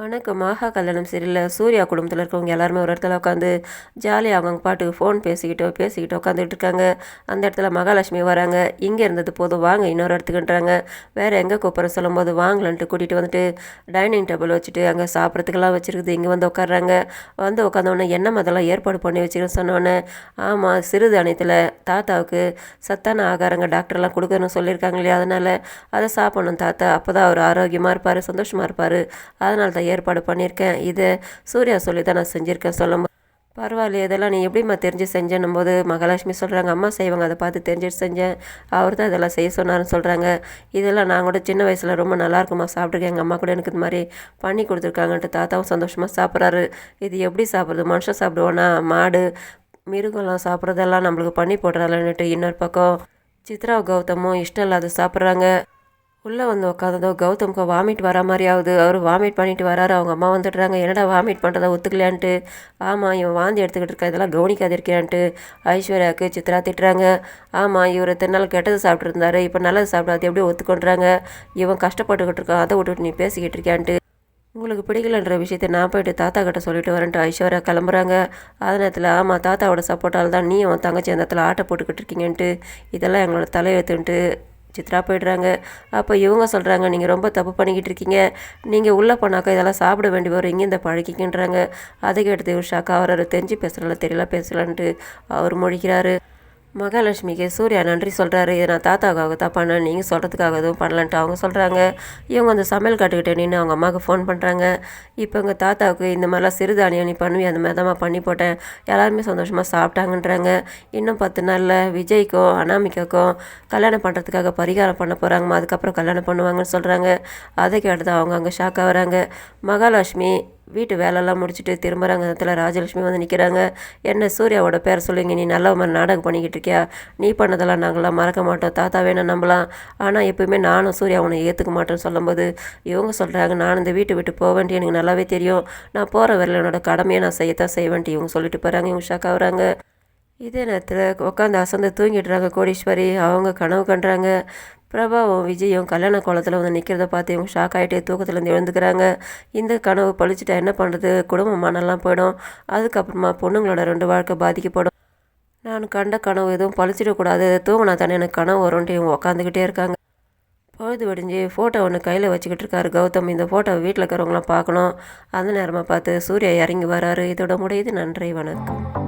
வணக்கம். மகா கல்யாணம் சரியில்லை. சூர்யா குடும்பத்தில் இருக்கவங்க எல்லாருமே ஒரு இடத்துல உட்காந்து ஜாலியாக அவங்க பாட்டுக்கு ஃபோன் பேசிக்கிட்டோ பேசிக்கிட்டோ உட்காந்துட்டு இருக்காங்க. அந்த இடத்துல மகாலட்சுமி வராங்க. இங்கே இருந்தது போதும். வாங்க இன்னொரு இடத்துக்குன்றாங்க. வேறு எங்கே கூப்பிட்ற சொல்லும்போது வாங்கலன்ட்டு கூட்டிகிட்டு வந்துட்டு டைனிங் டேபிள் வச்சுட்டு அங்கே சாப்பிட்றதுக்கெல்லாம் வச்சுருக்குது. இங்கே வந்து உட்காடுறாங்க வந்து உட்காந்தோடனே என்ன அதெல்லாம் ஏற்பாடு பண்ணி வச்சுருன்னு சொன்னோன்னே ஆமாம் சிறுதானியத்தில் தாத்தாவுக்கு சத்தான ஆகாரங்க டாக்டர்லாம் கொடுக்கணும்னு சொல்லியிருக்காங்க இல்லையா? அதனால் அதை சாப்பிடணும் தாத்தா. அப்போ தான் அவர் ஆரோக்கியமாக இருப்பார் சந்தோஷமாக இருப்பார். அதனால தான் ஏற்பாடு பண்ணியிருக்கேன். இதை சூர்யா சொல்லி தான் நான் செஞ்சுருக்கேன். சொல்லும் பரவாயில்ல இதெல்லாம் நீ எப்படிம்மா தெரிஞ்சு செஞ்சேன்னும் போது மகாலட்சுமி சொல்கிறாங்க அம்மா செய்வாங்க அதை பார்த்து தெரிஞ்சுட்டு செஞ்சேன். அவர் தான் இதெல்லாம் செய்ய சொன்னார்னு சொல்கிறாங்க இதெல்லாம் நான் கூட சின்ன வயசில் ரொம்ப நல்லாயிருக்குமா சாப்பிட்ருக்கேன் எங்கள் அம்மா கூட எனக்கு இது மாதிரி பண்ணி கொடுத்துருக்காங்கன்ட்டு தாத்தாவும் சந்தோஷமாக சாப்பிட்றாரு. இது எப்படி சாப்பிட்றது? மனுஷன் சாப்பிடுவோன்னா மாடு மிருகம்லாம் சாப்பிட்றதெல்லாம் நம்மளுக்கு பண்ணி போடுறாங்கன்னுட்டு இன்னொரு பக்கம் சித்ரா கௌதமும் இஷ்டம் இல்லாத சாப்பிட்றாங்க. உள்ளே வந்து உட்காந்ததோ கௌதம்க்கு வாமிட் வர மாதிரி ஆகுது. அவர் வாமிட் பண்ணிட்டு வராரு. அவங்க அம்மா வந்துடுறாங்க. என்னடா வாமிட் பண்ணுறதா ஒத்துக்கலையான்ட்டு. ஆமாம் இவன் வாந்தி எடுத்துக்கிட்டு இருக்கா இதெல்லாம் கவனிக்காது இருக்கியான்ட்டு ஐஸ்வர்யாவுக்கு சித்ரா திட்டுறாங்க. ஆமாம் இவர் தென்னால் கெட்டது சாப்பிட்ருந்தாரு இப்போ நல்லது சாப்பிடாது எப்படி ஒத்துக்கொண்டுறாங்க இவன் கஷ்டப்பட்டுக்கிட்டு இருக்கான். அதை விட்டுட்டு நீ பேசிக்கிட்டு இருக்கியான்ட்டு. உங்களுக்கு பிடிக்கலன்ற விஷயத்த நான் போயிட்டு தாத்தா கிட்ட சொல்லிட்டு வரேன்ட்டு ஐஸ்வர்யா கிளம்புறாங்க. அதே நேரத்தில் ஆமாம் தாத்தாவோட சப்போர்ட்டால் தான். நீ அவன் தங்கச்சி அந்த இடத்துல ஆட்டை போட்டுக்கிட்டு இருக்கீங்கன்ட்டு. இதெல்லாம் எங்களோட தலையெழுத்துன்ட்டு சித்ரா போயிடுறாங்க. அப்போ இவங்க சொல்கிறாங்க நீங்கள் ரொம்ப தப்பு பண்ணிக்கிட்டு இருக்கீங்க. நீங்கள் உள்ளே போனாக்கா இதெல்லாம் சாப்பிட வேண்டி வரும் இங்கே இந்த பழகிக்கின்றாங்க அதுக்கு எடுத்து உஷாக்கா அவர் தெரிஞ்சு பேசுகிறல தெரியல பேசலான்ட்டு அவர் மொழிக்கிறாரு மகாலட்சுமிக்கு சூர்யா நன்றி சொல்கிறாரு இதை நான் தாத்தாவுக்காக தான் பண்ணேன். நீங்கள் சொல்கிறதுக்காக எதுவும் பண்ணலன்ட்டு அவங்க சொல்கிறாங்க இவங்க அந்த சமையல் காட்டுக்கிட்டே நின்று அவங்க அம்மாவுக்கு ஃபோன் பண்ணுறாங்க இப்போ எங்கள் தாத்தாவுக்கு இந்த மாதிரிலாம் சிறுதானியம் நீ பண்ணுவி அந்த மாதிரி தான் பண்ணி போட்டேன். எல்லாருமே சந்தோஷமாக சாப்பிட்டாங்கன்றாங்க. இன்னும் பத்து நாளில் விஜய்க்கும் அனாமிக்காக்கும் கல்யாணம் பண்ணுறதுக்காக பரிகாரம் பண்ண போகிறாங்கம்மா அதுக்கப்புறம் கல்யாணம் பண்ணுவாங்கன்னு சொல்கிறாங்க அதை கேட்டு தான் அவங்க அங்கே ஷாக்காக வராங்க. மகாலட்சுமி வீட்டு வேலையெல்லாம் முடிச்சுட்டு திரும்புகிறாங்க இடத்துல ராஜலட்சுமி வந்து நிற்கிறாங்க என்ன சூர்யாவோட பேரை சொல்லுங்க. நீ நல்ல மாதிரி நாடகம் பண்ணிக்கிட்டு இருக்கியா? நீ பண்ணதெல்லாம் நாங்களாம் மறக்க மாட்டோம். தாத்தா வேணும் நம்பலாம். ஆனால் எப்போயுமே நானும் சூர்யா உன்னை ஏற்றுக்க மாட்டேன்னு சொல்லும்போது இவங்க சொல்கிறாங்க நான் இந்த வீட்டை விட்டு போக வேண்டிய எனக்கு நல்லாவே தெரியும். நான் போகிற வரல என்னோட கடமையை நான் செய்யத்தான் செய்வேன்ட்டு இவங்க சொல்லிட்டு போகிறாங்க இவங்க ஷாக்காக வராங்க இதே நேரத்தில் உட்காந்து அசந்து தூங்கிடுறாங்க கோடீஸ்வரி. அவங்க கனவு கண்டுறாங்க பிரபாவும் விஜயும் கல்யாண கோலத்தில் வந்து நிற்கிறத பார்த்து இவங்க ஷாக் ஆகிட்டே தூக்கத்துலேருந்து எழுந்துக்கிறாங்க. இந்த கனவு பழிச்சிட்டா என்ன பண்ணுறது குடும்ப மனெல்லாம் போயிடும். அதுக்கப்புறமா பொண்ணுங்களோட ரெண்டு வாழ்க்கை பாதிக்கப்படும். நான் கண்ட கனவு எதுவும் பழிச்சிடக்கூடாது தூங்கினா தானே எனக்கு கனவு வரும்ன்ட்டு இவங்க உட்காந்துக்கிட்டே இருக்காங்க. பொழுது வடிஞ்சு ஃபோட்டோ ஒன்று கையில் வச்சுக்கிட்டு இருக்காரு கௌதம். இந்த ஃபோட்டோவை வீட்டில் இருக்கிறவங்களாம் பார்க்கணும் அந்த நேரமாக பார்த்து சூர்யா இறங்கி வராரு. இதோட முடியுது. நன்றி. வணக்கம்.